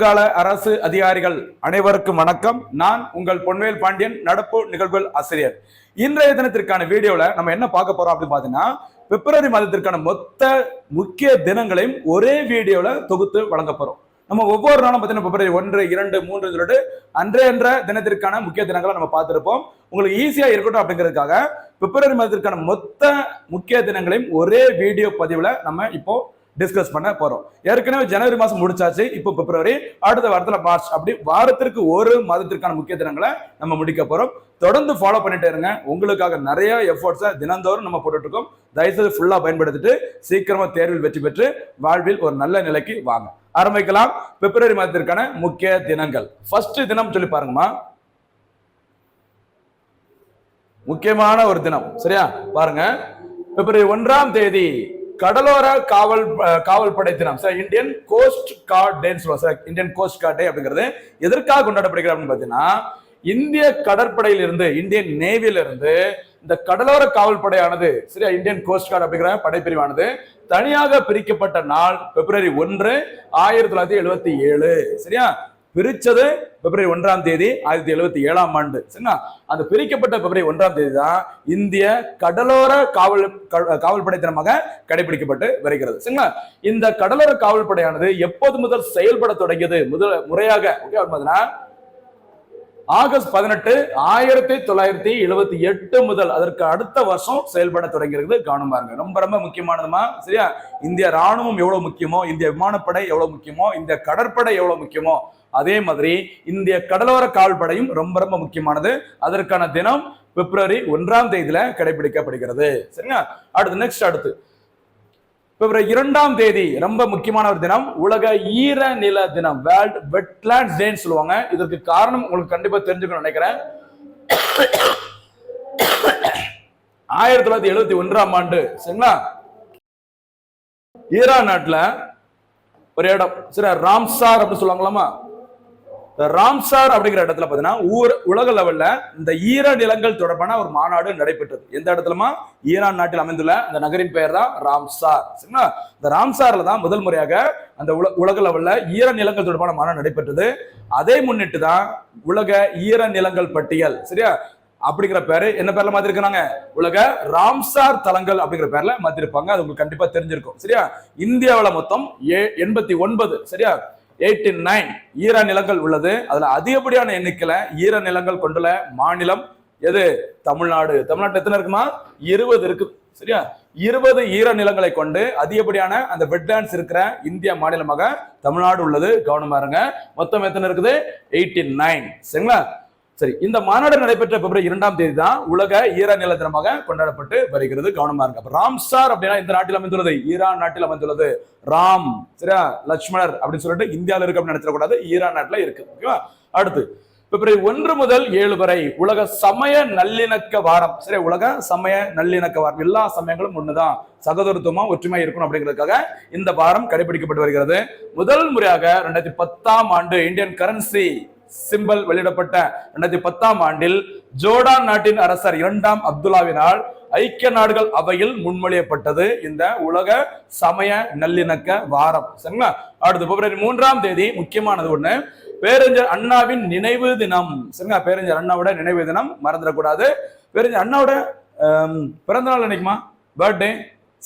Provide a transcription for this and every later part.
வருங்கால அரசு அதிகாரிகள் அனைவருக்கும் வணக்கம். நான் உங்கள் பொன்வேல் பாண்டியன் நடப்பு நிகழ்வுகள் ஆசிரியர். இன்றைய தினத்திற்கான வீடியோல நம்ம என்ன பார்க்க போறோம் அப்படின்னு பாத்தீங்கன்னா பிப்ரவரி மாதத்திற்கான மொத்த முக்கிய தினங்களையும் ஒரே வீடியோல தொகுத்து வழங்க போறோம். நம்ம ஒவ்வொரு நாளும் பார்த்தீங்கன்னா பிப்ரவரி ஒன்று இரண்டு மூன்று சொல்லிட்டு அன்றையன்ற தினத்திற்கான முக்கிய தினங்களை நம்ம பார்த்துருப்போம். உங்களுக்கு ஈஸியாக இருக்கட்டும் அப்படிங்கிறதுக்காக பிப்ரவரி மாதத்திற்கான மொத்த முக்கிய தினங்களையும் ஒரே வீடியோ பதிவில் நம்ம இப்போ டிஸ்கஸ் பண்ண போறோம். ஏற்கனவே ஜனவரி மாசம் முடிச்சாச்சு. இப்போ பிப்ரவரி அடுத்த வாரத்தில் மார்ச். அப்படி வாரத்திற்கு ஒரு மாதத்திற்கான முக்கிய தினங்களை நம்ம முடிக்க போறோம். தொடர்ந்து ஃபாலோ பண்ணிட்டே இருங்க. உங்களுக்காக நிறைய எஃபர்ட்ஸை தினந்தோறும் நம்ம போட்டுட்டு இருக்கோம். தயவுசெய்து ஃபுல்லாக பயன்படுத்திட்டு சீக்கிரமா தேர்வில் வெற்றி பெற்று வாழ்வில் ஒரு நல்ல நிலைக்கு வாங்க. ஆரம்பிக்கலாம். பிப்ரவரி மாதத்திற்கான முக்கிய தினங்கள். ஃபர்ஸ்ட் தினம் சொல்லி பாருங்கம்மா. முக்கியமான ஒரு தினம். சரியா? பாருங்க. பிப்ரவரி ஒன்றாம் தேதி. கடலோர காவல் காவல் படை தினம். சார் இந்தியன் கோஸ்ட் கார்ட் டேன்னு சொல்லுவோம் sir Indian coast guard day அப்படிங்கிறது எதற்காக கொண்டாடப்படுகிறது அப்படின்னு பார்த்தீங்கன்னா இந்திய கடற்படையிலிருந்து இந்தியன் நேவியில இருந்து இந்த கடலோர காவல் படையானது சரியா இந்தியன் கோஸ்ட் கார்டு அப்படிங்கிற படைப்பிரிவானது தனியாக பிரிக்கப்பட்ட நாள் பிப்ரவரி ஒன்று ஆயிரத்தி தொள்ளாயிரத்தி எழுபத்தி ஏழு சரியா? பிரிச்சது பிப்ரவரி ஒன்றாம் தேதி ஆயிரத்தி எழுபத்தி ஏழாம் ஆண்டு. சரிங்களா அந்த பிரிக்கப்பட்ட பிப்ரவரி ஒன்றாம் தேதி தான் இந்திய கடலோர காவல் க- காவல் படை தினமாக கடைபிடிக்கப்பட்டு வருகிறது. சரிங்களா? இந்த கடலோர காவல் படையானது எப்போது முதல் செயல்பட தொடங்கியது? முதல் முறையாக ஓகே பார்த்தீங்கன்னா ஆகஸ்ட் பதினெட்டு ஆயிரத்தி தொள்ளாயிரத்தி எழுபத்தி எட்டு முதல் அதற்கு அடுத்த வருஷம் செயல்பட தொடங்கிறது கவனம் பாருங்க ரொம்ப ரொம்ப முக்கியமானதுமா? சரியா? இந்திய ராணுவம் எவ்வளவு முக்கியமோ இந்திய விமானப்படை எவ்வளவு முக்கியமோ இந்திய கடற்படை எவ்வளவு முக்கியமோ அதே மாதிரி இந்திய கடலோர கால்படையும் ரொம்ப ரொம்ப முக்கியமானது. அதற்கான தினம் பிப்ரவரி ஒன்றாம் தேதியில கடைபிடிக்கப்படுகிறது. சரிங்களா? அடுத்து நெக்ஸ்ட் அடுத்து. பிப்ரவரி இரண்டாம் தேதி ரொம்ப முக்கியமான ஒரு தினம் உலக ஈர நில தினம் வேர்ல்ட் வெட்லாண்ட்ஸ் டேன்னு சொல்லுவாங்க. இதற்கு காரணம் உங்களுக்கு கண்டிப்பா தெரிஞ்சுக்கணும்னு நினைக்கிறேன். ஆயிரத்தி தொள்ளாயிரத்தி எழுபத்தி ஒன்றாம் ஆண்டு சரிங்களா? ஈரான் நாட்டுல ஒரு இடம் சரி ராம்சார் அப்படின்னு சொல்லுவாங்களாமா? ராம்சார் அப்படிங்கிற இடத்துல பார்த்தீங்கன்னா ஊர் உலக லெவல்ல இந்த ஈர நிலங்கள் தொடர்பான ஒரு மாநாடு நடைபெற்றது. எந்த இடத்துலமா ஈரான் நாட்டில் அமைந்துள்ள அந்த நகரின் பெயர் தான் ராம்சார் சரிங்களா? இந்த ராம்சார்ல தான் முதல் முறையாக அந்த உல- உலக லெவல்ல ஈர நிலங்கள் தொடர்பான மாநாடு நடைபெற்றது. அதை முன்னிட்டு தான் உலக ஈர நிலங்கள் பட்டியல் சரியா? அப்படிங்கிற பேரு என்ன பேர்ல மாத்திருக்காங்க உலக ராம்சார் தலங்கள் அப்படிங்கிற பேர்ல மாத்திருப்பாங்க. அது உங்களுக்கு கண்டிப்பா தெரிஞ்சிருக்கும் சரியா? இந்தியாவில மொத்தம் ஏ- எண்பத்தி ஒன்பது சரியா? எயிட்டி நைன் ஈர நிலங்கள் உள்ளது. அதில் அதிகப்படியான எண்ணிக்கையில் ஈர நிலங்கள் கொண்டுள்ள மாநிலம் எது? தமிழ்நாடு. தமிழ்நாட்டில் எத்தனை இருக்குமா? இருபது இருக்கு. சரியா? இருபது ஈர நிலங்களை கொண்டு அதிகப்படியான அந்த வெட்லேண்ட்ஸ் இருக்கிற இந்திய மாநிலமாக தமிழ்நாடு உள்ளது. கவனமா இருங்க. மொத்தம் எத்தனை இருக்குது? Eighty nine. சரிங்களா? சரி இந்த மாநாடு நடைபெற்ற பிப்ரவரி இரண்டாம் தேதி தான் உலக ஈரான் நில தினமாக கொண்டாடப்பட்டு வருகிறது. கவனமா இருக்கு அப்ப ராம்சார் அப்படின்னா இந்த நாட்டில் அமைந்துள்ளது. ஈரான் நாட்டில் அமைந்துள்ளது. ராம் சரியா? லட்சுமணர் அப்படின்னு சொல்லிட்டு இந்தியாவில் இருக்கு அப்படின்னு நினைச்சிடக்கூடாது. ஈரான் நாட்டில் இருக்கு. ஓகேவா? அடுத்து பிப்ரவரி ஒன்று முதல் ஏழு வரை உலக சமய நல்லிணக்க வாரம். சரி உலக சமய நல்லிணக்க வாரம். எல்லா சமயங்களும் ஒண்ணுதான். சகோதரத்துவமா ஒற்றுமை இருக்கணும் அப்படிங்கிறதுக்காக இந்த வாரம் கடைபிடிக்கப்பட்டு வருகிறது. முதல் முறையாக ரெண்டாயிரத்தி பத்தாம் ஆண்டு இந்தியன் கரன்சி சிம்பல் வெளியிடப்பட்ட ரெண்டாயிரத்தி பத்தாம் ஆண்டில் ஜோர்டான் நாட்டின் அரசர் இரண்டாம் அப்துல்லாவினால் ஐக்கிய நாடுகள் அவையில் முன்மொழியப்பட்டது. இந்த உலக சமய நல்லிணக்க வாரம். சரிங்களா? அடுத்து பிப்ரவரி மூன்றாம் தேதி முக்கியமானது ஒண்ணு. பேரறிஞர் அண்ணாவின் நினைவு தினம். சரிங்களா? பேரறிஞர் அண்ணாவோட நினைவு தினம் மறந்துடக்கூடாது. பேரறிஞர் அண்ணாவோட பிறந்த நாள் நினைக்குமா பர்த்டே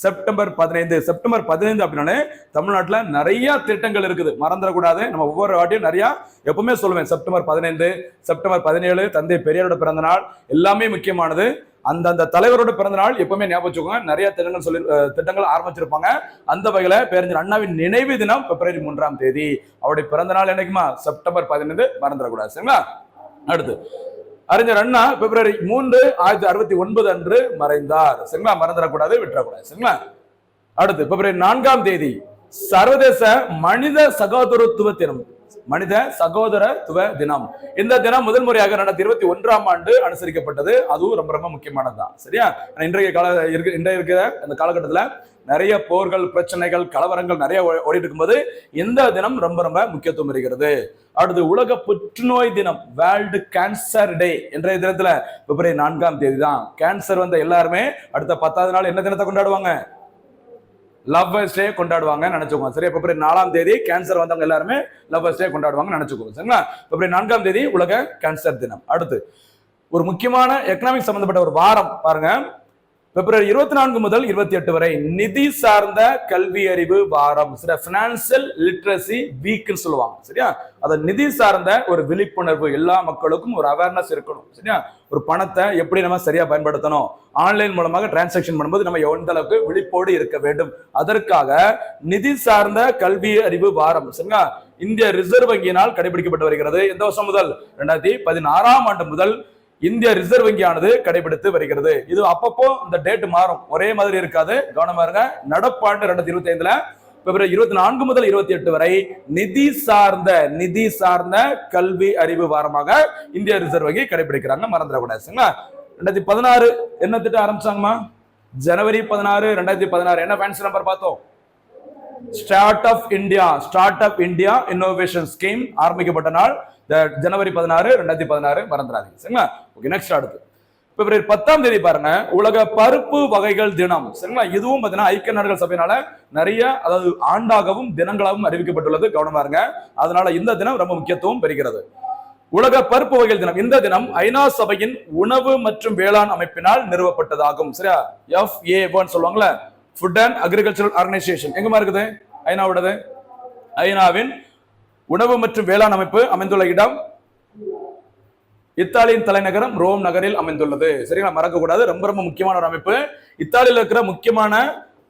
செப்டம்பர் பதினைந்து. செப்டம்பர் பதினைந்து அப்படின்னாலே தமிழ்நாட்டில் நிறைய திட்டங்கள் இருக்குது. மறந்துடக்கூடாது. நம்ம ஒவ்வொரு வாட்டியும் நிறையா எப்பவுமே சொல்லுவேன். செப்டம்பர் பதினைந்து செப்டம்பர் பதினேழு தந்தை பெரியாரோட பிறந்த நாள் எல்லாமே முக்கியமானது. அந்தந்த தலைவரோட பிறந்த நாள் எப்பவுமே ஞாபகம் வச்சுக்கோங்க. நிறைய திட்டங்கள் சொல்லி திட்டங்கள் ஆரம்பிச்சிருப்பாங்க. அந்த வகையில பேரஞ்சர் அண்ணாவின் நினைவு தினம் பிப்ரவரி மூன்றாம் தேதி. அவருடைய பிறந்த நாள் என்னைக்குமா? செப்டம்பர் பதினைந்து. மறந்துடக்கூடாது. சரிங்களா? அடுத்து. அறிஞர் அண்ணா பிப்ரவரி மூன்று ஆயிரத்தி அறுபத்தி ஒன்பது அன்று மறைந்தார். சரிங்களா மறந்துடக்கூடாது விட்டுறக்கூடாது. சரிங்களா அடுத்து பிப்ரவரி நான்காம் தேதி சர்வதேச மனித சகோதரத்துவ தினம் மனித சகோதரத்துவ தினம். இந்த தினம் முதல் முறையாக ரெண்டாயிரத்தி இருபத்தி ஒன்றாம் ஆண்டு அனுசரிக்கப்பட்டது. அதுவும் ரொம்ப ரொம்ப முக்கியமானதுதான். சரியா? இன்றைய கால இருக்கு இன்றைய இருக்கிற அந்த காலகட்டத்துல நிறைய போர்கள் பிரச்சனைகள் கலவரங்கள் நிறைய ஓ- ஓடிட்டு இருக்கும்போது இந்த தினம் ரொம்ப ரொம்ப முக்கியத்துவம் இருக்கிறது அடுத்து உலக புற்றுநோய் தினம் வேர்ல்டு கேன்சர் டே என்ற தினத்துல. பிப்ரவரி நான்காம் தேதி தான் கேன்சர் வந்த எல்லாருமே அடுத்த பத்தாவது நாள் என்ன தினத்தை கொண்டாடுவாங்க? லவ்வர்ஸ் டே கொண்டாடுவாங்க நினைச்சுக்கோங்க. சரி பிப்ரவரி நாலாம் தேதி கேன்சர் வந்தவங்க எல்லாருமே லவ்வர்ஸ் டே கொண்டாடுவாங்க நினைச்சுக்கோங்க. சரிங்களா? பிப்ரவரி நான்காம் தேதி உலக கேன்சர் தினம். அடுத்து ஒரு முக்கியமான எக்கனாமிக் சம்பந்தப்பட்ட ஒரு வாரம் பாருங்க. பிப்ரவரி இருபத்தி நான்கு முதல் இருபத்தி எட்டு வரை நிதி சார்ந்த கல்வி அறிவு வாரம். சில பினான்சியல் லிட்ரஸி வீக்னு சொல்லுவாங்க சரியா? அதை நிதி சார்ந்த ஒரு விழிப்புணர்வு எல்லா மக்களுக்கும் ஒரு அவேர்னஸ் இருக்கணும் சரியா? ஒரு பணத்தை எப்படி நம்ம சரியா பயன்படுத்தணும்? ஆன்லைன் மூலமாக டிரான்சாக்ஷன் பண்ணும்போது நம்ம எந்த அளவுக்கு விழிப்போடு இருக்க வேண்டும்? அதற்காக நிதி சார்ந்த கல்வி அறிவு வாரம் சரிங்களா? இந்திய ரிசர்வ் வங்கியினால் கடைபிடிக்கப்பட்டு வருகிறது. எந்த வருஷம் முதல்? ரெண்டாயிரத்தி பதினாறாம் ஆண்டு முதல் இந்திய ரிசர்வ் வங்கியானது கடைபிடித்து வருகிறது. இது அப்பப்போ இந்த டேட் மாறும். ஒரே மாதிரி இருக்காது. கவனமா இருங்க. நடப்பாண்டு ரெண்டாயிரத்தி இருபத்தி ஐந்துல பிப்ரவரி இருபத்தி நான்கு முதல் இருபத்தி எட்டு வரை நிதி சார்ந்த நிதி சார்ந்த கல்வி அறிவு வாரமாக இந்திய ரிசர்வ் வங்கி கடைபிடிக்கிறாங்க. மறந்துடக்கூடாது சரிங்களா ரெண்டாயிரத்தி பதினாறு என்ன திட்டம் ஆரம்பிச்சாங்கம்மா? ஜனவரி பதினாறு ரெண்டாயிரத்தி பதினாறு. என்ன ஃபேன்சி நம்பர் பார்த்தோம்? Start up India start up India innovation scheme ஆரம்பிக்கப்பட்ட நாள். ஜனவரி பதினாறு ரெண்டாயிரத்தி பதினாறு மறந்துடாதீங்க. சரிங்களா? ஓகே நெக்ஸ்ட் அடுத்து. பிப்ரவரி பத்தாம் தேதி பாருங்க. உலக பருப்பு வகைகள் தினம். சரிங்களா? இதுவும் பார்த்தீங்கன்னா ஐக்கிய நாடுகள் சபையினால நிறைய அதாவது ஆண்டாகவும் தினங்களாகவும் அறிவிக்கப்பட்டுள்ளது. கவனமா இருங்க. அதனால இந்த தினம் ரொம்ப முக்கியத்துவம் பெறுகிறது. உலக பருப்பு வகைகள் தினம். இந்த தினம் ஐநா சபையின் உணவு மற்றும் வேளாண் அமைப்பினால் நிறுவப்பட்டதாகும். சரியா? எஃப் ஏ சொல்லுவாங்கல்ல. ஃபுட் அண்ட் அக்ரிகல்ச்சரல் ஆர்கனைசேஷன் எங்கம்மா இருக்குது? ஐநாவோடது ஐநாவின் உணவு மற்றும் வேளாண் அமைப்பு அமைந்துள்ள இடம் இத்தாலியின் தலைநகரம் ரோம் நகரில் அமைந்துள்ளது. சரிங்களா? மறக்கக்கூடாது. ரொம்ப ரொம்ப முக்கியமான ஒரு அமைப்பு. இத்தாலியில் இருக்கிற முக்கியமான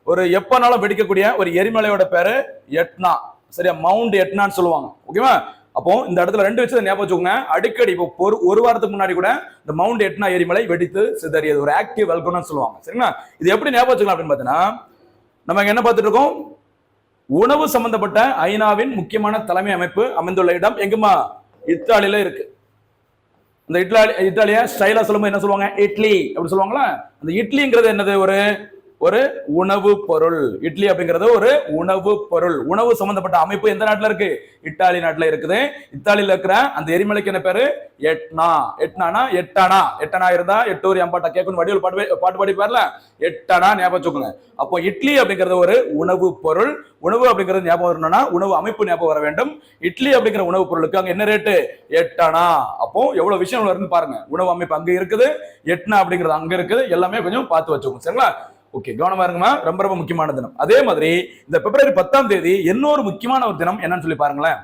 ஒரு எப்பனாலும் வெடிக்கக்கூடிய ஒரு எரிமலையோட பேரு எட்னா. சரியா? மவுண்ட் எட்னான்னு சொல்லுவாங்க. ஓகேவா அப்போ இந்த இடத்துல ரெண்டு விஷயத்தை ஞாபகம் வச்சுக்கோங்க. அடிக்கடி இப்போ ஒரு ஒரு வாரத்துக்கு முன்னாடி கூட இந்த மவுண்ட் எட்னா எரிமலை வெடித்து சிதறியது. ஒரு ஆக்டிவ் வல்கனம்னு சொல்லுவாங்க. சரிங்களா? இது எப்படி ஞாபகம் வச்சுக்கலாம் அப்படின்னு பார்த்தீங்கன்னா நம்ம என்ன பார்த்துட்டு இருக்கோம்? உணவு சம்பந்தப்பட்ட ஐநாவின் முக்கியமான தலைமை அமைப்பு அமைந்துள்ள இடம் எங்குமா? இத்தாலியில இருக்கு. இந்த இத்தாலி இத்தாலிய ஸ்டைலா சொல்லும்போது என்ன சொல்லுவாங்க? இட்லி. அப்படின்னு சொல்லுவாங்களா? அந்த இட்லிங்கிறது என்னது? ஒரு ஒரு உணவு பொருள். இட்லி அப்படிங்கிறது ஒரு உணவு பொருள். உணவு சம்பந்தப்பட்ட அமைப்பு எந்த நாட்டுல இருக்கு? இத்தாலி நாட்டுல இருக்குது. இத்தாலியில இருக்கிற அந்த எரிமலைக்கு என்ன பேரு? எட்னா. எட்னானா எட்டானா. எட்டனா இருந்தா எட்டூர் எம்பாட்டா கேட்கணும். வடிவில் பாட்டு பாட்டு பாடிப்பார்ல? எட்டானா ஞாபகம் வச்சுக்கோங்க. அப்போ இட்லி அப்படிங்கிறது ஒரு உணவு பொருள். உணவு அப்படிங்கிறது ஞாபகம் வரணும்னா உணவு அமைப்பு ஞாபகம் வர வேண்டும். இட்லி அப்படிங்கிற உணவு பொருளுக்கு அங்க என்ன ரேட்டு எட்டானா. அப்போ எவ்வளவு விஷயம் வருதுன்னு பாருங்க. உணவு அமைப்பு அங்க இருக்குது. எட்னா அப்படிங்கிறது அங்க இருக்குது. எல்லாமே கொஞ்சம் பார்த்து வச்சுக்கோங்க. சரிங்களா? ஓகே கவனமா இருங்கம்மா. ரொம்ப ரொம்ப முக்கியமான தினம். அதே மாதிரி இந்த பிப்ரவரி பத்தாம் தேதி இன்னொரு முக்கியமான ஒரு தினம் என்னன்னு சொல்லி பாருங்களேன்.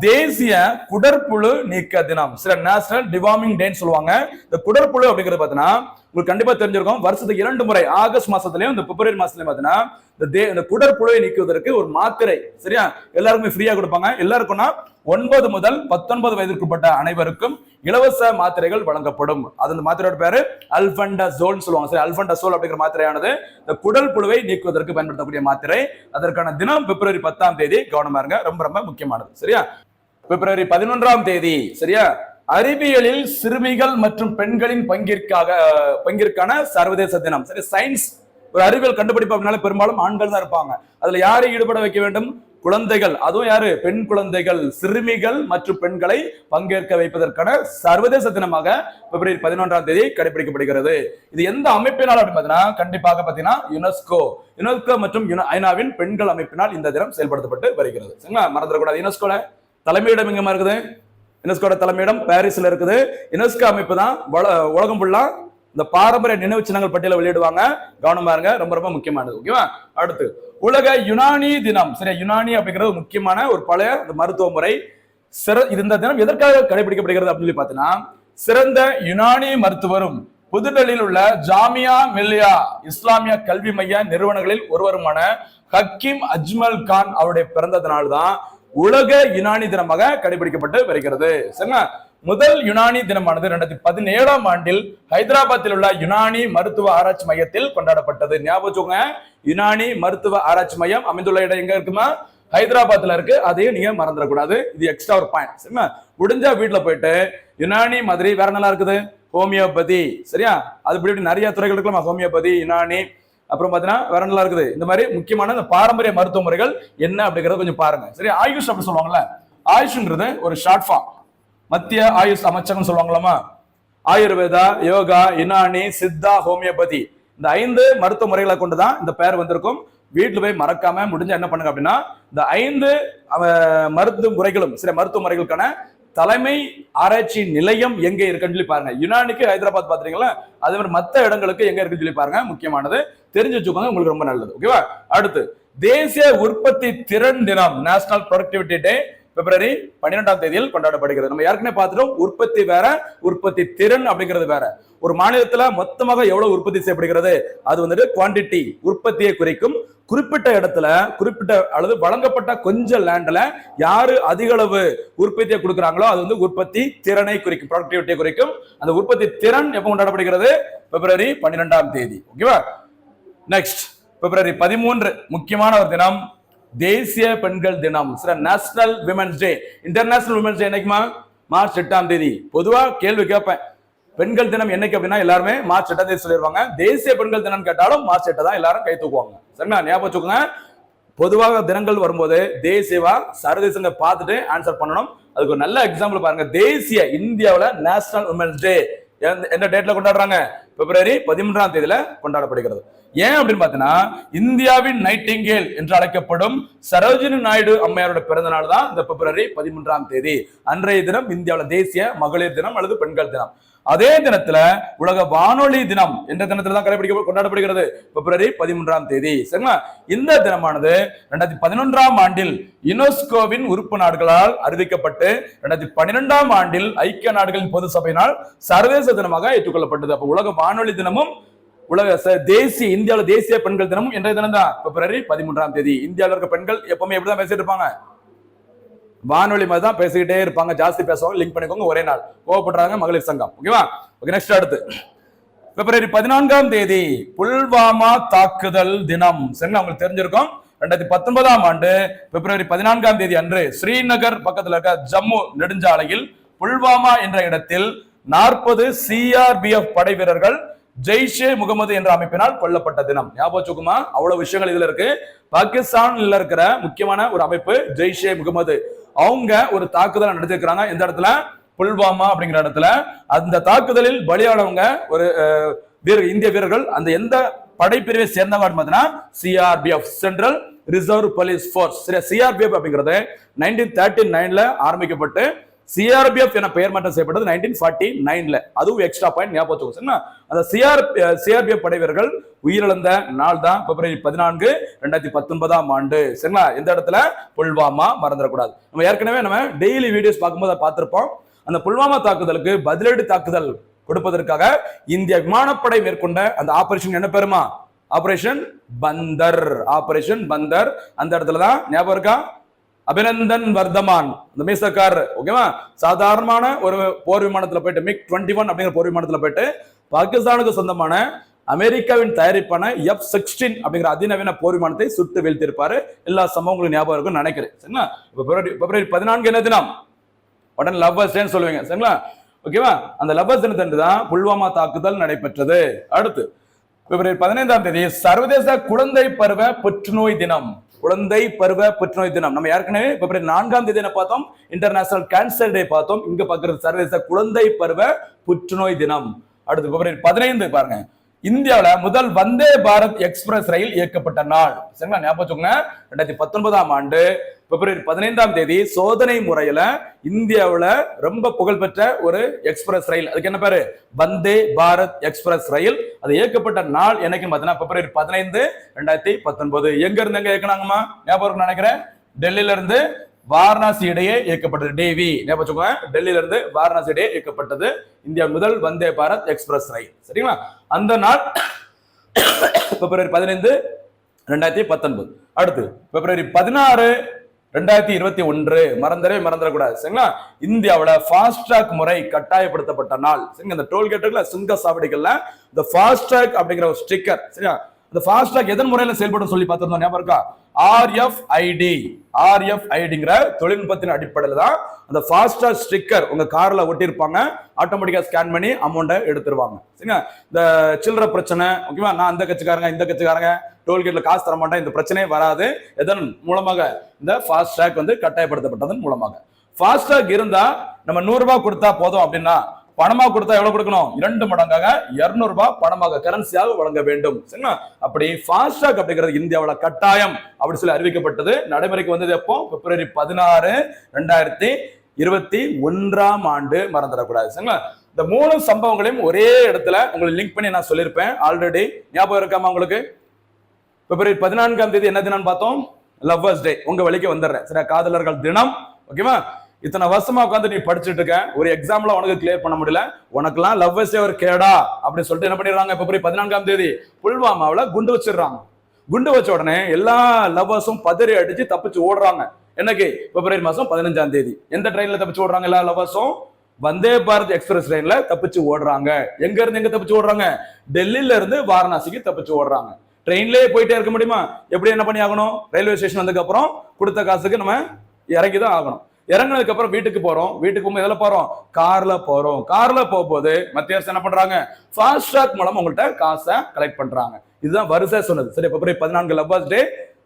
தேசிய குடற்புழு நீக்க தினம். சில நேஷனல் டிவார்மிங் டேன்னு சொல்லுவாங்க. இந்த குடற்புழு அப்படிங்கிறது பார்த்தீங்கன்னா உங்களுக்கு கண்டிப்பா தெரிஞ்சிருக்கும். வருஷத்துக்கு இரண்டு முறை ஆகஸ்ட் மாசத்துலயும் இந்த பிப்ரவரி மாசத்துலயும் பார்த்தீங்கன்னா இந்த தே இந்த குடற்புழுவை நீக்குவதற்கு ஒரு மாத்திரை சரியா? எல்லாருக்குமே ஃப்ரீயா கொடுப்பாங்க. எல்லாருக்கும்னா ஒன்பது முதல் பத்தொன்பது வயதிற்குட்பட்ட அனைவருக்கும் இலவச மாத்திரைகள் வழங்கப்படும். அது அந்த மாத்திரையோட பேரு அல்பண்டசோல் சொல்லுவாங்க. சரி அல்பண்டசோல் அப்படிங்கிற மாத்திரையானது இந்த குடல் புழுவை நீக்குவதற்கு பயன்படுத்தக்கூடிய மாத்திரை. அதற்கான தினம் பிப்ரவரி பத்தாம் தேதி கவனமா இருங்க. ரொம்ப ரொம்ப முக்கியமானது சரியா? பிப்ரவரி பதினொன்றாம் தேதி சரியா? அறிவியலில் சிறுமிகள் மற்றும் பெண்களின் பங்கிற்காக பங்கிற்கான சர்வதேச தினம். சரி சயின்ஸ் ஒரு அறிவியல் கண்டுபிடிப்பு அப்படின்னால பெரும்பாலும் ஆண்கள் தான் இருப்பாங்க. அதுல யாரை ஈடுபட வைக்க வேண்டும்? குழந்தைகள். அதுவும் யாரு? பெண் குழந்தைகள். சிறுமிகள் மற்றும் பெண்களை பங்கேற்க வைப்பதற்கான சர்வதேச தினமாக பிப்ரவரி பதினொன்றாம் தேதி கடைபிடிக்கப்படுகிறது. இது எந்த அமைப்பினால் அப்படின்னு பார்த்தீங்கன்னா கண்டிப்பாக பார்த்தீங்கன்னா யுனெஸ்கோ யுனெஸ்கோ மற்றும் ஐநாவின் பெண்கள் அமைப்பினால் இந்த தினம் செயல்படுத்தப்பட்டு வருகிறது. சரிங்களா? மறந்துடக்கூடாது. யுனெஸ்கோல தலைமையிடம் எங்கமா இருக்குது? யுனெஸ்கோட தலைமையிடம் பாரிஸ்ல இருக்குது. யுனெஸ்கோ அமைப்பு தான் உலகம் ஃபுல்லா இந்த பாரம்பரிய நினைவு சின்னங்கள் பட்டியலில் வெளியிடுவாங்க. கவனமா இருங்க ரொம்ப ரொம்ப முக்கியமானது ஓகேவா அடுத்து உலக யுனானி தினம். சரியா யுனானி அப்படிங்கிறது ஒரு முக்கியமான ஒரு பழைய மருத்துவ முறை. சிற இந்த தினம் எதற்காக கடைபிடிக்கப்படுகிறது அப்படின்னு சொல்லி பார்த்தீங்கன்னா சிறந்த யுனானி மருத்துவரும் புதுடெல்லியில் உள்ள ஜாமியா மில்லியா இஸ்லாமிய கல்வி மைய நிறுவனங்களில் ஒருவருமான ஹக்கீம் அஜ்மல் கான் அவருடைய பிறந்த நாள் தான் உலக யுனானி தினமாக கடைபிடிக்கப்பட்டு வருகிறது. சரிங்களா? முதல் யுனானி தினமானது ரெண்டாயிரத்தி பதினேழாம் ஆண்டில் ஹைதராபாத்தில் உள்ள யுனானி மருத்துவ ஆராய்ச்சி மையத்தில் கொண்டாடப்பட்டது. ஞாபகம் யுனானி மருத்துவ ஆராய்ச்சி மையம் அமைந்துள்ள இடம் எங்க இருக்குமா? ஹைதராபாத்ல இருக்கு. அதையும் நீங்க மறந்துடக்கூடாது. இது எக்ஸ்ட்ரா ஒரு பாயிண்ட் சரிங்களா? முடிஞ்சா வீட்டுல போயிட்டு யுனானி மாதிரி வேற நல்லா இருக்குது? ஹோமியோபதி. சரியா? அது இப்படி இப்படி நிறைய துறைகள் இருக்கலாம் ஹோமியோபதி யுனானி அப்புறம் பார்த்தீங்கன்னா வேற நல்லா இருக்குது? இந்த மாதிரி முக்கியமான இந்த பாரம்பரிய மருத்துவ முறைகள் என்ன அப்படிங்கறத கொஞ்சம் பாருங்க. சரி ஆயுஷ் அப்படி சொல்லுவாங்கல்ல? ஆயுஷ்ன்றது ஒரு ஷார்ட் ஃபார்ம் மத்திய ஆயுஷ் அமைச்சகம் சொல்லுவாங்களாமா? ஆயுர்வேதா யோகா யுனானி சித்தா ஹோமியோபதி. இந்த ஐந்து மருத்துவ முறைகளை கொண்டு தான் இந்த பெயர் வந்திருக்கும். வீட்டில் போய் மறக்காம முடிஞ்ச என்ன பண்ணுங்க அப்படின்னா இந்த ஐந்து மருத்துவ முறைகளும் சில மருத்துவ முறைகளுக்கான தலைமை ஆராய்ச்சி நிலையம் எங்க இருக்குன்னு சொல்லி பாருங்க. யுனானிக்கு ஹைதராபாத் பாத்துறீங்களா அதே மாதிரி மத்த இடங்களுக்கு எங்க இருக்குன்னு சொல்லி பாருங்க. முக்கியமானது தெரிஞ்சு வச்சுக்கோங்க உங்களுக்கு ரொம்ப நல்லது. ஓகேவா அடுத்து தேசிய உற்பத்தி திறன் தினம் நேஷனல் ப்ரொடக்டிவிட்டி டே பிப்ரவரி பன்னிரெண்டாம் தேதியில் கொண்டாடப்படுகிறது. நம்ம ஏற்கனவே பார்த்துட்டோம் உற்பத்தி வேற உற்பத்தி திறன் அப்படிங்கிறது வேற. ஒரு மாநிலத்துல மொத்தமாக எவ்வளவு உற்பத்தி செய்யப்படுகிறது? அது வந்துட்டு குவாண்டிட்டி உற்பத்தியை குறிக்கும். குறிப்பிட்ட இடத்துல குறிப்பிட்ட அல்லது வழங்கப்பட்ட கொஞ்சம் லேண்ட்ல யாரு அதிக அளவு உற்பத்தியை கொடுக்குறாங்களோ அது வந்து உற்பத்தி திறனை குறிக்கும் ப்ரொடக்டிவிட்டியை குறிக்கும். அந்த உற்பத்தி திறன் எப்போ கொண்டாடப்படுகிறது? பிப்ரவரி பன்னிரெண்டாம் தேதி. ஓகேவா? நெக்ஸ்ட் பிப்ரவரி பதிமூன்று முக்கியமான ஒரு தினம். தேசிய பெண்கள் தினம். National women's day international women's day என்னைக்குமா? March எட்டாம் தேதி. பொதுவா கேள்வி கேட்பேன். பெண்கள் தினம் என்னைக்கு அப்படின்னா எல்லாருமே மார்ச் எட்டாம் தேதி சொல்லிடுவாங்க தேசிய பெண்கள் தினம் கேட்டாலும் மார்ச் எட்டை தான் எல்லாரும் கை தூக்குவாங்க. சரிங்களா? ஞாபகம் வச்சுக்கோங்க. பொதுவாக தினங்கள் வரும்போது தேசியவா சர்வதேசங்க பார்த்துட்டு ஆன்சர் பண்ணணும். அதுக்கு ஒரு நல்ல எக்ஸாம்பிள் பாருங்க. தேசிய இந்தியாவில் நேஷனல் உமன்ஸ் டே எந்த டேட்ல கொண்டாடுறாங்க? பிப்ரவரி பதிமூன்றாம் தேதியில கொண்டாடப்படுகிறது. ஏன் அப்படின்னு பாத்தீங்கன்னா இந்தியாவின் நைட்டிங்கேல் என்று அழைக்கப்படும் சரோஜினி நாயுடு அம்மையாரோட பிறந்த நாள் தான் இந்த பிப்ரவரி பதிமூன்றாம் தேதி. அன்றைய தினம் இந்தியாவில் தேசிய மகளிர் தினம் அல்லது பெண்கள் தினம். அதே தினத்துல உலக வானொலி தினம் என்ற தினத்துல தான் கடைபிடிக்க கொண்டாடப்படுகிறது? பிப்ரவரி பதிமூன்றாம் தேதி. சரிங்களா? இந்த தினமானது ரெண்டாயிரத்தி பதினொன்றாம் ஆண்டில் யுனெஸ்கோவின் உறுப்பு நாடுகளால் அறிவிக்கப்பட்டு ரெண்டாயிரத்தி பன்னிரெண்டாம் ஆண்டில் ஐக்கிய நாடுகளின் பொது சபையினால் சர்வதேச தினமாக ஏற்றுக்கொள்ளப்பட்டது. அப்ப உலக வானொலி தினமும் உலக ச- தேசிய இந்தியாவில் தேசிய பெண்கள் தினமும் இன்றைய தினம் தான். பிப்ரவரி பதிமூன்றாம் தேதி. இந்தியாவில் இருக்க பெண்கள் எப்பவுமே எப்படிதான் பேசிட்டு இருப்பாங்க. வானொலி மாதிரி தான் பேசிக்கிட்டே இருப்பாங்க. ஜாஸ்தி பேசுவாங்க லிங்க் பண்ணிக்கோங்க ஒரே நாள். கோவப்படுறாங்க மகளிர் சங்கம். ஓகேவா ஓகே நெக்ஸ்ட் அடுத்து. பிப்ரவரி பதினான்காம் தேதி புல்வாமா தாக்குதல் தினம். சரிங்களா? உங்களுக்கு தெரிஞ்சிருக்கும். ரெண்டாயிரத்தி பத்தொன்பதாம் ஆண்டு பிப்ரவரி பதினான்காம் தேதி அன்று ஸ்ரீநகர் பக்கத்தில் இருக்க ஜம்மு நெடுஞ்சாலையில் புல்வாமா என்ற இடத்தில் நாற்பது சிஆர்பிஎஃப் படை வீரர்கள் ஜெய்ஷே முகமது என்ற அமைப்பினால் கொல்லப்பட்ட தினம். ஞாபகம் அவ்வளவு விஷயங்கள் இதுல இருக்கு. பாகிஸ்தான்ல இருக்கிற முக்கியமான ஒரு அமைப்பு ஜெய்ஷே முகமது. அவங்க ஒரு தாக்குதல் நடத்திருக்கிறாங்க. எந்த இடத்துல? புல்வாமா அப்படிங்கிற இடத்துல. அந்த தாக்குதலில் பலியானவங்க ஒரு வீரர் இந்திய வீரர்கள் அந்த எந்த படைப்பிரிவை சேர்ந்தவங்க பார்த்தீங்கன்னா CRPF central reserve police force சரி சிஆர்பிஎஃப் அப்படிங்கிறது நைன்டீன் தேர்ட்டி நைன்ல ஆரம்பிக்கப்பட்டு சிஆர்பிஎஃப் என பெயர் மாற்றம் செய்யப்பட்டது நைன்டீன் ஃபார்ட்டி நைன்ல அதுவும் எக்ஸ்ட்ரா பாயிண்ட் ஞாபகம் வச்சுக்கோங்க. அந்த சிஆர் சிஆர்பிஎஃப் படைவீரர்கள் உயிரிழந்த நாள் தான் பிப்ரவரி பதினான்கு ரெண்டாயிரத்தி பத்தொன்பதாம் ஆண்டு. சரிங்களா? எந்த இடத்துல? புல்வாமா மறந்துடக்கூடாது. நம்ம ஏற்கனவே நம்ம டெய்லி வீடியோஸ் பார்க்கும்போது பார்த்துருப்போம் பார்த்திருப்போம். அந்த புல்வாமா தாக்குதலுக்கு பதிலடி தாக்குதல் கொடுப்பதற்காக இந்திய விமானப்படை மேற்கொண்ட அந்த ஆபரேஷன் என்ன பெருமா? ஆபரேஷன் பந்தர். ஆபரேஷன் பந்தர். அந்த இடத்துல தான் ஞாபகம் இருக்கா? அபிநந்தன் வர்தமான். இந்த மீசக்கார் ஓகேவா சாதாரணமான ஒரு போர் விமானத்துல போயிட்டு மிக் டுவெண்ட்டி ஒன் அப்படிங்கிற போர் விமானத்துல போயிட்டு பாகிஸ்தானுக்கு சொந்தமான அமெரிக்காவின் தயாரிப்பான எஃப் சிக்ஸ்டீன் அப்படிங்கிற அதிநவீன போர் விமானத்தை சுட்டு வீழ்த்திருப்பாரு எல்லா சம்பவங்களும் ஞாபகம் இருக்கும்னு நினைக்கிறேன். சரிங்களா? பிப்ரவரி பிப்ரவரி பதினான்கு என்ன தினம்? உடனே லவ்வர்ஸ் டேன்னு சொல்லுவீங்க. சரிங்களா? ஓகேவா அந்த லவ்வர்ஸ் தினத்தன்று தான் புல்வாமா தாக்குதல் நடைபெற்றது. அடுத்து பிப்ரவரி பதினைந்தாம் தேதி சர்வதேச குழந்தை பருவ புற்றுநோய் தினம். குழந்தை பருவ புற்றுநோய் தினம். நம்ம ஏற்கனவே பிப்ரவரி நான்காம் தேதி என்ன பார்த்தோம்? இன்டர்நேஷனல் கேன்சர் டே பார்த்தோம். இங்க பாக்குறது சர்வதேச குழந்தை பருவ புற்றுநோய் தினம். அடுத்து பிப்ரவரி பதினைந்து பாருங்க. இந்தியாவில் முதல் வந்தே பாரத் எக்ஸ்பிரஸ் ரயில் இயக்கப்பட்ட நாள். சரிங்களா? ஞாபகம் ரெண்டாயிரத்தி பத்தொன்பதாம் ஆண்டு பிப்ரவரி பதினைந்தாம் தேதி சோதனை முறையில இந்தியாவில் ரொம்ப புகழ்பெற்ற ஒரு எக்ஸ்பிரஸ் ரயில். அதுக்கு என்ன பேரு? வந்தே பாரத் எக்ஸ்பிரஸ் ரயில். அது இயக்கப்பட்ட நாள் என்னைக்குன்னு பார்த்தீங்கன்னா பிப்ரவரி பதினைந்து ரெண்டாயிரத்தி பத்தொன்பது. எங்க இருந்து எங்க இயக்குனாங்கம்மா? ஞாபகம் நினைக்கிறேன். டெல்லியில இருந்து வாரணாசி இடையே இயக்கப்பட்டது. டேவி ஞாபகம் டெல்லியில இருந்து வாரணாசி இடையே இயக்கப்பட்டது. இந்தியா முதல் வந்தே பாரத் எக்ஸ்பிரஸ் ரயில். சரிங்களா? அந்த நாள் பிப்ரவரி பதினைந்து ரெண்டாயிரத்தி பத்தொன்பது. அடுத்து பிப்ரவரி பதினாறு ரெண்டாயிரத்தி இருபத்தி ஒன்று மறந்துடவே மறந்துடக்கூடாது சரிங்களா? இந்தியாவில் ஃபாஸ்ட் ட்ராக் முறை கட்டாயப்படுத்தப்பட்ட நாள் சரிங்க இந்த டோல்கேட்டுகளில் சுங்க சாவடிகள்ல இந்த ஃபாஸ்ட் ட்ராக் அப்படிங்கிற ஒரு ஸ்டிக்கர் சரியா? இந்த ஃபாஸ்ட் ட்ராக் எதன் முறையில் செயல்படும் சொல்லி பார்த்திருந்தோம் ஞாபகம் இருக்கா? ஆர்எஃப்ஐடி ஆர்எஃப்ஐடிங்கிற தொழில்நுட்பத்தின் அடிப்படையில் தான் அந்த ஃபாஸ்டாக் ஸ்டிக்கர் உங்கள் காரில் ஒட்டியிருப்பாங்க. ஆட்டோமேட்டிக்காக ஸ்கேன் பண்ணி அமௌண்ட்டை எடுத்துருவாங்க சரிங்களா? இந்த சில்லற பிரச்சனை ஓகேவா? நான் அந்த கட்சிக்காரங்க இந்த கட்சிக்காரங்க டோல்கேட்ல காசு தர மாட்டேன் இந்த பிரச்சனையே வராது. எதன் மூலமாக இந்த ஃபாஸ்டாக் வந்து கட்டாயப்படுத்தப்பட்டதன் மூலமாக. ஃபாஸ்டாக் இருந்தா நம்ம நூறுரூபா கொடுத்தா போதும் அப்படின்னா பணமா கொடுத்தா எவ்வளவு கொடுக்கணும்? இரண்டு மடங்காக இருநூறு ரூபாய் பணமாக கரன்சியாக வழங்க வேண்டும். சரிங்களா? அப்படி ஃபாஸ்டாக் அப்படிங்கிறது இந்தியாவில் கட்டாயம் அப்படி சொல்லி அறிவிக்கப்பட்டது. நடைமுறைக்கு வந்தது எப்போ? பிப்ரவரி பதினாறு ரெண்டாயிரத்தி இருபத்தி ஒன்றாம் ஆண்டு மறந்துடக்கூடாது. சரிங்களா? இந்த மூணு சம்பவங்களையும் ஒரே இடத்துல உங்களுக்கு லிங்க் பண்ணி நான் சொல்லியிருப்பேன். ஆல்ரெடி ஞாபகம் இருக்காமா உங்களுக்கு? பிப்ரவரி பதினான்காம் தேதி என்ன தினம் பார்த்தோம்? லவ்வர்ஸ் டே உங்க வழிக்கு வந்துடுறேன். சரியா காதலர்கள் தினம் ஓகேவா இத்தனை வருஷமா உட்காந்து நீ படிச்சுட்டு இருக்க. ஒரு எக்ஸாம்ல உனக்கு கிளியர் பண்ண முடியல. உனக்கெல்லாம் லவ்வர்ஸ் டே ஒரு கேடா அப்படின்னு சொல்லிட்டு என்ன பண்ணிடுறாங்க? பிப்ரவரி பதினான்காம் தேதி புல்வாமாவில் குண்டு வச்சிடுறாங்க. குண்டு வச்ச உடனே எல்லா லவ்வர்ஸும் பதறி அடிச்சு தப்பிச்சு ஓடுறாங்க. என்னைக்கு? பிப்ரவரி மாசம் பதினஞ்சாம் தேதி. எந்த ட்ரெயின்ல தப்பிச்சு ஓடுறாங்க எல்லா லவ்வர்ஸும் வந்தே பாரத் எக்ஸ்பிரஸ் ட்ரெயின்ல தப்பிச்சு ஓடுறாங்க. எங்க இருந்து எங்க தப்பிச்சு ஓடுறாங்க? டெல்லியில இருந்து வாரணாசிக்கு தப்பிச்சு ஓடுறாங்க. ட்ரெயின்லேயே போயிட்டே இருக்க முடியுமா? எப்படி என்ன பண்ணி ஆகணும்? ரயில்வே ஸ்டேஷன் வந்ததுக்கப்புறம் கொடுத்த காசுக்கு நம்ம இறங்கி தான் ஆகணும். இறங்கினதுக்கு அப்புறம் வீட்டுக்கு போறோம். வீட்டுக்கு போகும்போது எதில் போறோம்? கார்ல போறோம். கார்ல போகும்போது மத்திய அரசு என்ன பண்றாங்க? ஃபாஸ்ட்ராக் மூலம் உங்கள்கிட்ட காசை கலெக்ட் பண்றாங்க. இதுதான் வரிசை சொன்னது. சரி பிப்ரவரி பதினான்கு லவ்வர்ஸ் டே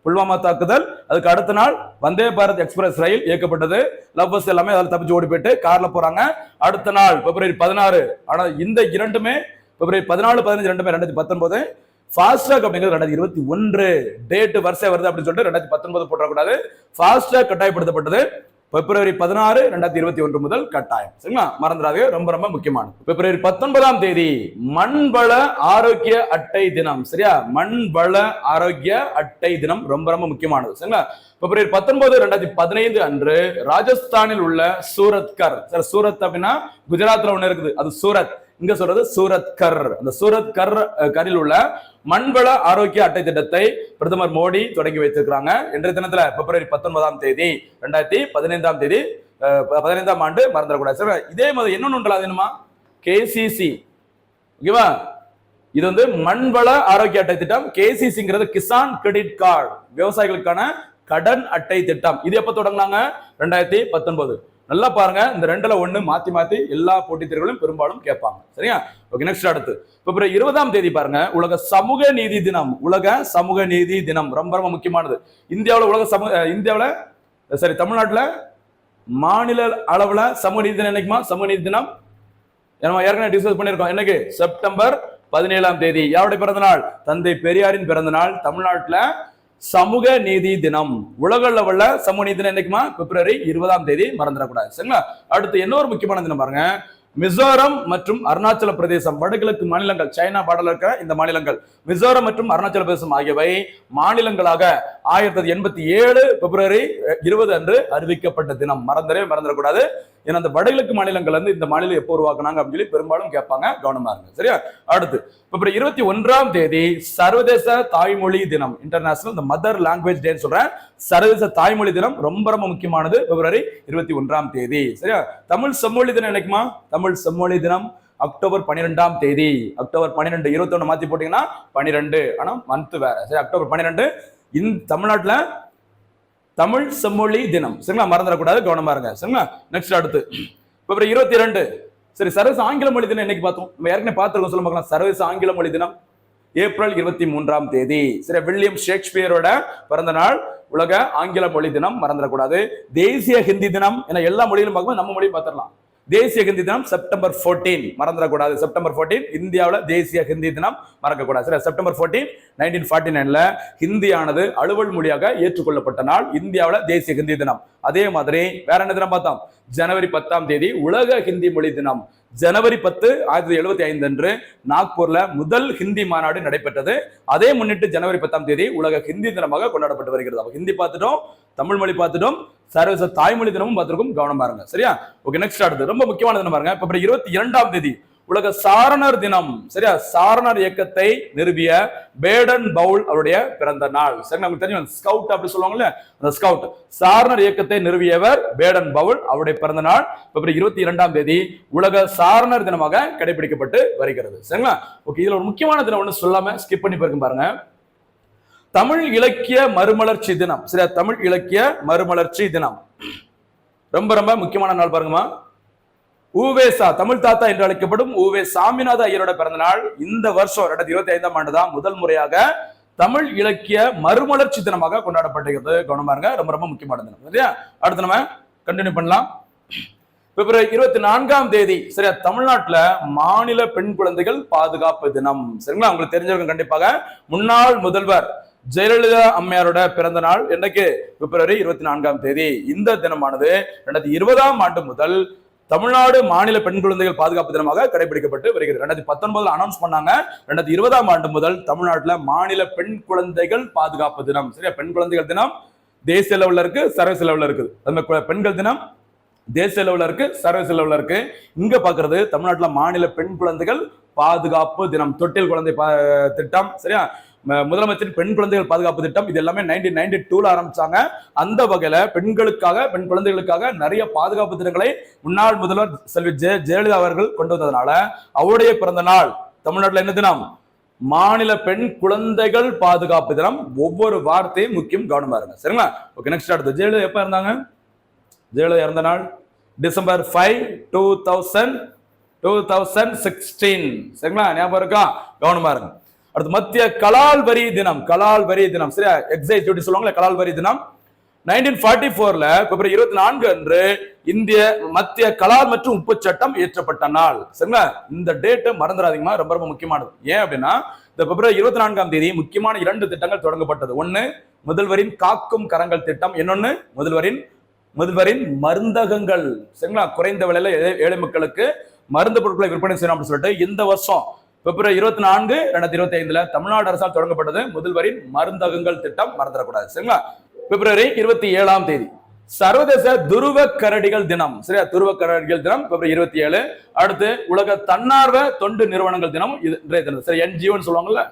புல்வாமா தாக்குதல் அதுக்கு அடுத்த நாள் வந்தே பாரத் எக்ஸ்பிரஸ் ரயில் இயக்கப்பட்டது. லவ்வர்ஸ் எல்லாமே அதில் தப்பிச்சு ஓடி போயிட்டு கார்ல போறாங்க. அடுத்த நாள் பிப்ரவரி பதினாறு ஆனால் இந்த இரண்டுமே பிப்ரவரி பதினாலு பதினஞ்சு ரெண்டுமே ரெண்டாயிரத்தி பத்தொன்பது ஃபாஸ்ட்ராக் அப்படிங்கிறது ரெண்டாயிரத்தி இருபத்தி ஒன்று டேட்டு வரிசை வருது அப்படின்னு சொல்லிட்டு ரெண்டாயிரத்தி பத்தொன்பது போட்டக்கூடாது ஃபாஸ்ட்ராக் கட்டாயப்படுத்தப்பட்டது பிப்ரவரி பதினாறு ரெண்டாயிரத்தி இருபத்தி ஒன்று முதல் கட்டாயம். சரிங்களா? மறந்துடாது ரொம்ப ரொம்ப முக்கியமானது. பிப்ரவரி பத்தொன்பதாம் தேதி மண்வள ஆரோக்கிய அட்டை தினம். சரியா? மண்வள ஆரோக்கிய அட்டை தினம். ரொம்ப ரொம்ப முக்கியமானது. சரிங்களா? பிப்ரவரி பத்தொன்பது ரெண்டாயிரத்தி பதினைந்து அன்று ராஜஸ்தானில் உள்ள சூரத்கர். சார் சூரத் அப்படின்னா குஜராத்ல ஒண்ணு இருக்குது. அது சூரத். இங்க சொல்றது சூரத் கர். அந்த சூரத் கர் கரில் உள்ள மண்வள ஆரோக்கிய அட்டை திட்டத்தை பிரதமர் மோடி தொடங்கி வைத்திருக்கிறாங்க. இன்றைய தினத்துல பிப்ரவரி பத்தொன்பதாம் தேதி ரெண்டாயிரத்தி பதினைந்தாம் தேதி பதினைந்தாம் ஆண்டு மறந்துடக்கூடாது. சார் இதே மாதிரி இன்னொன்னு ஒன்று என்னமா கேசிசி ஓகேவா இது வந்து மண்வள ஆரோக்கிய அட்டை திட்டம். கேசிசிங்கிறது கிசான் கிரெடிட் கார்டு. விவசாயிகளுக்கான கடன் அட்டை திட்டம். இது எப்ப தொடங்கினாங்க? ரெண்டாயிரத்தி பத்தொன்பது. நல்லா பாருங்க. இந்த ரெண்டுல ஒண்ணு மாத்தி மாத்தி எல்லா போட்டித் தேர்வுகளும் பெரும்பாலும் கேட்பாங்க. சரியா? ஓகே நெக்ஸ்ட் அடுத்து. பிப்ரவரி இருபதாம் தேதி பாருங்க. உலக சமூக நீதி தினம். உலக சமூக நீதி தினம். ரொம்ப ரொம்ப முக்கியமானது. இந்தியாவில் உலக சமூக இந்தியாவில் சரி தமிழ்நாட்டில் மாநில அளவில் சமூக நீதி தினம் என்னைக்குமா? சமூக நீதி தினம். நம்ம ஏற்கனவே டிஸ்கஸ் பண்ணியிருக்கோம். என்னைக்கு? செப்டம்பர் பதினேழாம் தேதி. யாருடைய பிறந்த நாள் தந்தை பெரியாரின் பிறந்த நாள் தமிழ்நாட்டில் சமூக நீதி தினம். உலக லெவல்ல சமூக நீதி தினம் என்னைக்குமா? பிப்ரவரி இருபதாம் தேதி மறந்துடக்கூடாது. சரிங்களா? அடுத்து இன்னொரு முக்கியமான தினம் பாருங்க. மிசோரம் மற்றும் அருணாச்சல பிரதேசம் வடகிழக்கு மாநிலங்கள் சைனா பாடல இருக்கிற இந்த மாநிலங்கள் மிசோரம் மற்றும் அருணாச்சல பிரதேசம் ஆகியவை மாநிலங்களாக ஆயிரத்தி தொள்ளாயிரத்தி எண்பத்தி ஏழு பிப்ரவரி இருபது அன்று அறிவிக்கப்பட்ட தினம். மறந்துடவே மறந்துடக்கூடாது. ஏன்னா அந்த வடகிழக்கு மாநிலங்கள் வந்து இந்த மாநிலம் எப்போ உருவாக்குனாங்க அப்படின்னு சொல்லி பெரும்பாலும் கேட்பாங்க கவனமா இருங்க. சரியா? அடுத்து இப்போ இருபத்தி ஒன்றாம் தேதி சர்வதேச தாய்மொழி தினம் இன்டர்நேஷனல் இந்த மதர் லாங்குவேஜ் டேன்னு சொல்றேன். சர்வதேச தாய்மொழி தினம் ரொம்ப ரொம்ப முக்கியமானது பிப்ரவரி இருபத்தி ஒன்றாம் தேதி. சரியா? தமிழ் செம்மொழி தினம் நினைக்குமா தமிழ் செம்மொழி தினம் அக்டோபர் பன்னிரெண்டாம் தேதி. அக்டோபர் பன்னிரெண்டு இருபத்தொன்னு மாற்றி போட்டீங்கன்னா பன்னிரெண்டு ஆனால் மந்த் வேற. சரி அக்டோபர் பன்னிரெண்டு இந்த தமிழ்நாட்டில் தமிழ் செம்மொழி தினம். சரிங்களா? மறந்துடக்கூடாது. கவனமா இருங்க. சரிங்களா? நெக்ஸ்ட் அடுத்து. பிப்ரவரி இருபத்தி ரெண்டு சரி சர்வதேச ஆங்கில மொழி தினம் என்னைக்கு பார்த்தோம். நம்ம ஏற்கனவே பார்த்துருக்கோம் சொல்ல பார்க்கலாம் சர்வதேச ஆங்கில மொழி தினம் ஏப்ரல் இருபத்தி மூன்றாம் தேதி. சரி வில்லியம் ஷேக்ஸ்பியரோட பிறந்த நாள். உலக ஆங்கில மொழி தினம் மறந்துடக்கூடாது. தேசிய ஹிந்தி தினம் என எல்லா மொழியிலும் பார்க்கும்போது நம்ம மொழியும் பார்த்துடலாம். தேசிய ஹிந்தி தினம் செப்டம்பர் 14 மறந்துடக்கூடாது. செப்டம்பர் ஃபோர்டீன் இந்தியாவில் தேசிய ஹிந்தி தினம் மறக்கக்கூடாது. சரி செப்டம்பர் 14 நைன்டீன் ஃபார்ட்டி நைனில் ஹிந்தியானது அலுவல் மொழியாக ஏற்றுக்கொள்ளப்பட்ட நாள் இந்தியாவில் தேசிய ஹிந்தி தினம். அதே மாதிரி வேற என்ன தினம் பார்த்தோம்? ஜனவரி பத்தாம் தேதி உலக ஹிந்தி மொழி தினம். ஜனவரி பத்து ஆயிரத்தி எழுபத்தி ஐந்து அன்று நாக்பூர்ல முதல் ஹிந்தி மாநாடு நடைபெற்றது. அதே முன்னிட்டு ஜனவரி பத்தாம் தேதி உலக ஹிந்தி தினமாக கொண்டாடப்பட்டு வருகிறது. அப்ப ஹிந்தி பார்த்துட்டோம் தமிழ் மொழி பார்த்துட்டோம் சர்வதேச தாய்மொழி தினமும் பார்த்துருக்கும். கவனமா இருங்க சரியா? ஓகே நெக்ஸ்ட் அடுத்து. ரொம்ப முக்கியமான தினம் பாருங்க. இப்போ இருபத்தி இரண்டாம் தேதி உலக சாரணர் தினம். சரியா? சாரணர் இயக்கத்தை நிறுவிய பேடன் பவுல் அவருடைய பிறந்த நாள். சரி நமக்கு தெரியும் ஸ்கவுட் அப்படி சொல்லுவாங்கல்ல அந்த ஸ்கவுட் சாரணர் இயக்கத்தை நிறுவியவர் பேடன் பவுல் அவருடைய பிறந்த நாள். பிப்ரவரி இருபத்தி இரண்டாம் தேதி உலக சாரணர் தினமாக கடைபிடிக்கப்பட்டு வருகிறது. சரிங்களா? ஓகே இதுல ஒரு முக்கியமான தினம் ஒன்று சொல்லாம ஸ்கிப் பண்ணி பாருங்க பாருங்க. தமிழ் இலக்கிய மறுமலர்ச்சி தினம். சரியா? தமிழ் இலக்கிய மறுமலர்ச்சி தினம். ரொம்ப ரொம்ப முக்கியமான நாள் பாருங்கம்மா. ஊவேசா தமிழ் தாத்தா என்று அழைக்கப்படும் ஊவே சாமிநாத ஐயரோட பிறந்த நாள் இந்த வருஷம் ரெண்டாயிரத்தி இருபத்தி ஐந்தாம் ஆண்டு தான் முதல் முறையாக தமிழ் இலக்கிய மறுமலர்ச்சி தினமாக கொண்டாடப்படுகிறது கவனமா இருங்க ரொம்ப ரொம்ப முக்கியமான தினம் சரியா? அடுத்து நம்ம கண்டினியூ பண்ணலாம். பிப்ரவரி இருபத்தி நான்காம் தேதி சரியா? தமிழ்நாட்டுல மாநில பெண் குழந்தைகள் பாதுகாப்பு தினம் சரிங்களா? உங்களுக்கு தெரிஞ்சவங்க கண்டிப்பாக. முன்னாள் முதல்வர் ஜெயலலிதா அம்மையாரோட பிறந்த நாள் என்னைக்கு பிப்ரவரி இருபத்தி நான்காம் தேதி. இந்த தினமானது ரெண்டாயிரத்தி இருபதாம் ஆண்டு முதல் தமிழ்நாடு மாநில பெண் குழந்தைகள் பாதுகாப்பு தினமாக கடைபிடிக்கப்பட்டு வருகிறது. ரெண்டாயிரத்தி பத்தொன்பதுல அனௌன்ஸ் பண்ணாங்க. ரெண்டாயிரத்தி இருபதாம் ஆண்டு முதல் தமிழ்நாட்டுல மாநில பெண் குழந்தைகள் பாதுகாப்பு தினம். சரியா? பெண் குழந்தைகள் தினம் தேசிய லெவலில் இருக்கு சர்வீஸ் லெவலில் இருக்குது அந்த பெண்கள் தினம் தேசிய லெவலில் இருக்கு சர்வீஸ் லெவலில் இருக்கு. இங்க பாக்குறது தமிழ்நாட்டுல மாநில பெண் குழந்தைகள் பாதுகாப்பு தினம். தொட்டில் குழந்தை பா- திட்டம். சரியா? முதலமைச்சர் பெண் குழந்தைகள் பாதுகாப்பு திட்டம் இது எல்லாமே நைன்டீன் நைன்டி டூல ஆரம்பிச்சாங்க. அந்த வகையில பெண்களுக்காக பெண் குழந்தைகளுக்காக நிறைய பாதுகாப்பு திட்டங்களை முன்னாள் முதல்வர் செல்வி ஜெய ஜெயலலிதா அவர்கள் கொண்டு வந்ததுனால அவருடைய பிறந்த நாள் தமிழ்நாட்டில் என்ன தினம்? மாநில பெண் குழந்தைகள் பாதுகாப்பு தினம். ஒவ்வொரு வார்த்தையும் முக்கியம் கவனமா இருங்க. சரிங்களா? ஓகே நெக்ஸ்ட் அடுத்து. ஜெயலலிதா எப்ப இருந்தாங்க ஜெயலலிதா இறந்த நாள் December five two thousand two thousand sixteen சரிங்களா? ஞாபகம் இருக்கா? கவனமா இருங்க. அடுத்து மத்திய கலால் வரி தினம் கலால் வரி தினம். சரியா? எக்ஸைஸ் டியூட்டி சொல்லுவாங்களே கலால் வரி தினம். நைன்டீன் ஃபார்ட்டி ஃபோர்ல பிப்ரவரி இருபத்தி நான்கு அன்று இந்திய மத்திய கலால் மற்றும் உப்பு சட்டம் இயற்றப்பட்ட நாள். சரிங்களா? இந்த டேட் மறந்துடாதீங்கம்மா ரொம்ப ரொம்ப முக்கியமானது. ஏன் அப்படின்னா இந்த பிப்ரவரி இருபத்தி நான்காம் தேதி முக்கியமான இரண்டு திட்டங்கள் தொடங்கப்பட்டது. ஒன்னு முதல்வரின் காக்கும் கரங்கள் திட்டம். இன்னொன்னு முதல்வரின் முதல்வரின் மருந்தகங்கள். சரிங்களா? குறைந்த விலையில ஏழை- ஏழை மக்களுக்கு மருந்து பொருட்களை விற்பனை செய்யணும் அப்படின்னு சொல்லிட்டு இந்த வருஷம் பிப்ரவரி இருபத்தி நான்கு ரெண்டாயிரத்தி இருபத்தி ஐந்துல தமிழ்நாடு அரசால் தொடங்கப்பட்டது முதல்வரின் மருந்தகங்கள் திட்டம் மறந்துடக்கூடாது சரிங்களா? பிப்ரவரி இருபத்தி ஏழாம் தேதி. சர்வதேச துருவ கரடிகள் தினம் சரியா? துருவ கரடிகள் தினம் பிப்ரவரி இருபத்தி ஏழு. அடுத்து உலக தன்னார்வ தொண்டு நிறுவனங்கள் தினம் இது இன்றைய தினம் சரி என்ஜிஓன்னு சொல்லுவாங்கல்ல?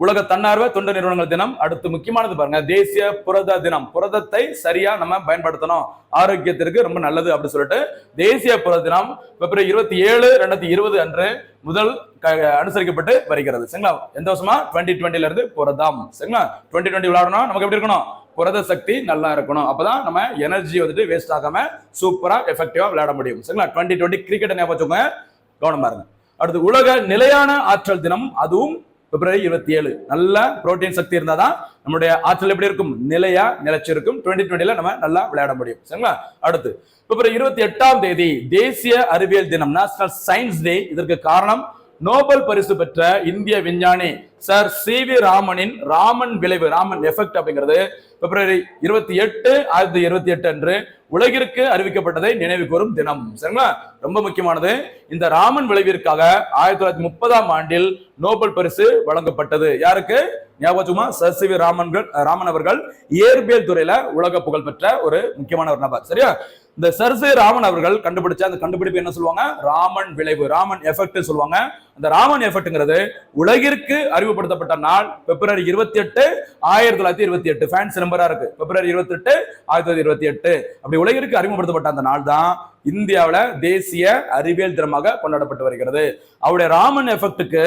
உலக தன்னார்வ தொண்டு நிறுவனங்கள் தினம் அடுத்து முக்கியமானது பாருங்க. தேசிய புரத தினம். புரதத்தை சரியா நம்ம பயன்படுத்தணும். ஆரோக்கியத்திற்கு ரொம்ப நல்லது அப்படின்னு சொல்லிட்டு தேசிய புரத தினம் பிப்ரவரி இருபத்தி ஏழு ரெண்டாயிரத்தி இருபது அன்று முதல் க- அனுசரிக்கப்பட்டு வருகிறது. சரிங்களா? எந்த வருஷமா? டுவெண்ட்டி டுவெண்ட்டில இருந்து புரதம். சரிங்களா? டுவெண்ட்டி டுவெண்ட்டி விளையாடணும். நமக்கு எப்படி இருக்கணும்? புரத சக்தி நல்லா இருக்கணும். அப்பதான் நம்ம எனர்ஜி வந்துட்டு வேஸ்ட் ஆகாம சூப்பரா எஃபெக்டிவா விளையாட முடியும். சரிங்களா? டுவெண்ட்டி டுவெண்ட்டி கிரிக்கெட் ஞாபகம் வச்சுக்கோங்க. கவனமா அடுத்து உலக நிலையான ஆற்றல் தினம். அதுவும் பிப்ரவரி இருபத்தி ஏழு. நல்ல புரோட்டீன் சக்தி இருந்தாதான் நம்மளுடைய ஆற்றல் எப்படி இருக்கும்? நிலையா நிலைச்சிருக்கும். டுவெண்ட்டி டுவெண்ட்டில நம்ம நல்லா விளையாட முடியும். சரிங்களா? அடுத்து பிப்ரவரி இருபத்தி எட்டாம் தேதி தேசிய அறிவியல் தினம் நேஷனல் சயின்ஸ் டே இதற்கு காரணம் நோபல் பரிசு பெற்ற இந்திய விஞ்ஞானி சார் சி வி ராமனின் ராமன் விளைவு ராமன் எஃபெக்ட் அப்படிங்கிறது பிப்ரவரி இருபத்தி எட்டு ஆயிரத்தி இருபத்தி எட்டு அன்று உலகிற்கு அறிவிக்கப்பட்டதை நினைவு கூறும் தினம். சரிங்களா? ரொம்ப முக்கியமானது. இந்த ராமன் விளைவிற்காக ஆயிரத்தி தொள்ளாயிரத்தி முப்பதாம் ஆண்டில் நோபல் பரிசு வழங்கப்பட்டது. யாருக்கு? ஞாபகமா சர் சி வி ராமன்கள் ராமன் அவர்கள் இயற்பியல் துறையில உலக புகழ் பெற்ற ஒரு முக்கியமான ஒரு நபர். சரியா? இந்த சர் ராமன் அவர்கள் கண்டுபிடிச்ச அந்த கண்டுபிடிப்பு என்ன சொல்லுவாங்க? ராமன் விளைவு. ராமன் எஃபெக்ட் சொல்லுவாங்க. அந்த ராமன் எஃபெக்ட்ங்கிறது உலகிற்கு அறிமுகப்படுத்தப்பட்ட நாள் பிப்ரவரி இருபத்தி எட்டு ஆயிரத்தி தொள்ளாயிரத்தி இருபத்தி எட்டு ஃபேன்ஸ் நம்பரா இருக்கு. பிப்ரவரி இருபத்தி எட்டு ஆயிரத்தி தொள்ளாயிரத்தி இருபத்தி எட்டு அப்படி உலகிற்கு அறிமுகப்படுத்தப்பட்ட அந்த நாள் தான் இந்தியாவில் தேசிய அறிவியல் தினமாக கொண்டாடப்பட்டு வருகிறது. அவருடைய ராமன் எஃபெக்ட்டுக்கு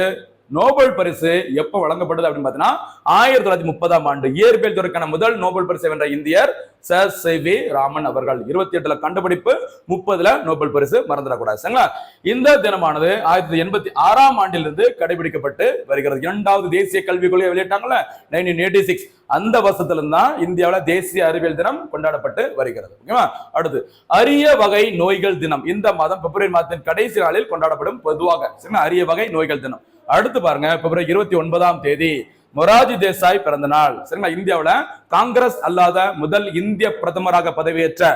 நோபல் பரிசு எப்ப வழங்கப்படுது அப்படின்னு பார்த்தீங்கன்னா ஆயிரத்தி தொள்ளாயிரத்தி முப்பதாம் ஆண்டு. இயற்பியல் துறைக்கான முதல் நோபல் பரிசு வென்ற இந்தியர் சர் சி வி ராமன் அவர்கள். இருபத்தி எட்டுல கண்டுபிடிப்பு முப்பதுல நோபல் பரிசு மறந்துடக்கூடாது. சரிங்களா? இந்த தினமானது ஆயிரத்தி எண்பத்தி ஆறாம் ஆண்டிலிருந்து கடைபிடிக்கப்பட்டு வருகிறது. இரண்டாவது தேசிய கல்விக் கொள்கை வெளியிட்டாங்கல்ல நைன்டீன் எயிட்டி சிக்ஸ் அந்த வருஷத்துலேருந்து தான் இந்தியாவில் தேசிய அறிவியல் தினம் கொண்டாடப்பட்டு வருகிறது. ஓகேவா? அடுத்து அரிய வகை நோய்கள் தினம். இந்த மாதம் பிப்ரவரி மாதத்தின் கடைசி நாளில் கொண்டாடப்படும் பொதுவாக. சரிங்களா? அரிய வகை நோய்கள் தினம். அடுத்து பாருங்க பிப்ரவரி இருபத்தி ஒன்பதாம் தேதி மொராஜி தேசாய் பிறந்த நாள். சரிங்களா? இந்தியாவில் காங்கிரஸ் அல்லாத முதல் இந்திய பிரதமராக பதவியேற்ற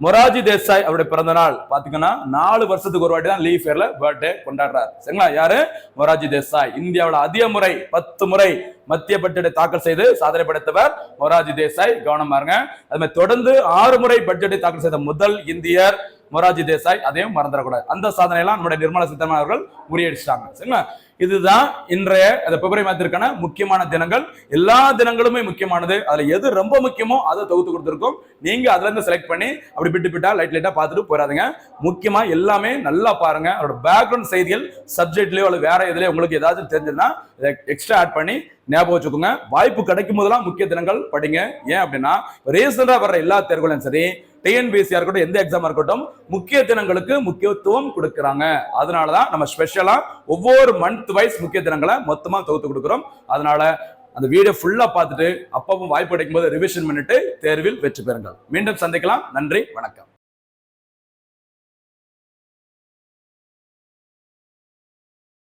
மொராஜி தேசாய் அவருடைய பிறந்த நாள். பாத்தீங்கன்னா நாலு வருஷத்துக்கு ஒரு வாட்டி தான் லீவ் இயர்ல பர்த்டே கொண்டாடுறாரு. சரிங்களா? யாரு? மொராஜி தேசாய். இந்தியாவில் அதிக முறை பத்து முறை மத்திய பட்ஜெட்டை தாக்கல் செய்து சாதனை படைத்தவர் மொராஜி தேசாய். கவனம் பாருங்க. அது மாதிரி தொடர்ந்து ஆறு முறை பட்ஜெட்டை தாக்கல் செய்த முதல் இந்தியர் மொராஜி தேசாய். அதையும் மறந்துடக்கூடாது. அந்த சாதனையெல்லாம் நம்முடைய நிர்மலா சீதாராமன் அவர்கள் முறியடிச்சிட்டாங்க. சரிங்களா? இதுதான் இன்றைய அந்த பிப்ரவரி மாதத்திற்கான முக்கியமான தினங்கள். எல்லா தினங்களுமே முக்கியமானது. அதுல எது ரொம்ப முக்கியமோ அதை தொகுத்து கொடுத்துருக்கோம். நீங்க அதுல இருந்து செலக்ட் பண்ணி அப்படி பிட்டு பிட்டா லைட் லைட்டா பார்த்துட்டு போயிடாதுங்க. முக்கியமா எல்லாமே நல்லா பாருங்க. அதோட பேக்ரவுண்ட் செய்திகள் சப்ஜெக்ட்லயோ அல்லது வேற இதுலயோ உங்களுக்கு ஏதாச்சும் தெரிஞ்சதுன்னா எக்ஸ்ட்ரா ஆட் பண்ணி ஞாபகம் வச்சுக்கோங்க. வாய்ப்பு கிடைக்கும் போதெல்லாம் முக்கிய தினங்கள் படிங்க. ஏன் அப்படின்னா ரீசெண்டா வர்ற எல்லா தேர்வுகளையும் சரி டிஎன்பிஎஸ்சியா இருக்கட்டும் எந்த எக்ஸாமா இருக்கட்டும் முக்கிய தினங்களுக்கு முக்கியத்துவம் கொடுக்குறாங்க. அதனாலதான் நம்ம ஸ்பெஷலா ஒவ்வொரு மந்த் வைஸ் முக்கிய தினங்களை மொத்தமா தொகுத்து கொடுக்குறோம். அதனால அந்த வீடியோ ஃபுல்லா பார்த்துட்டு அப்பவும் வாய்ப்பு கிடைக்கும் போது ரிவிஷன் பண்ணிட்டு தேர்வில் வெற்றி பெறுங்கள். மீண்டும் சந்திக்கலாம். நன்றி வணக்கம்.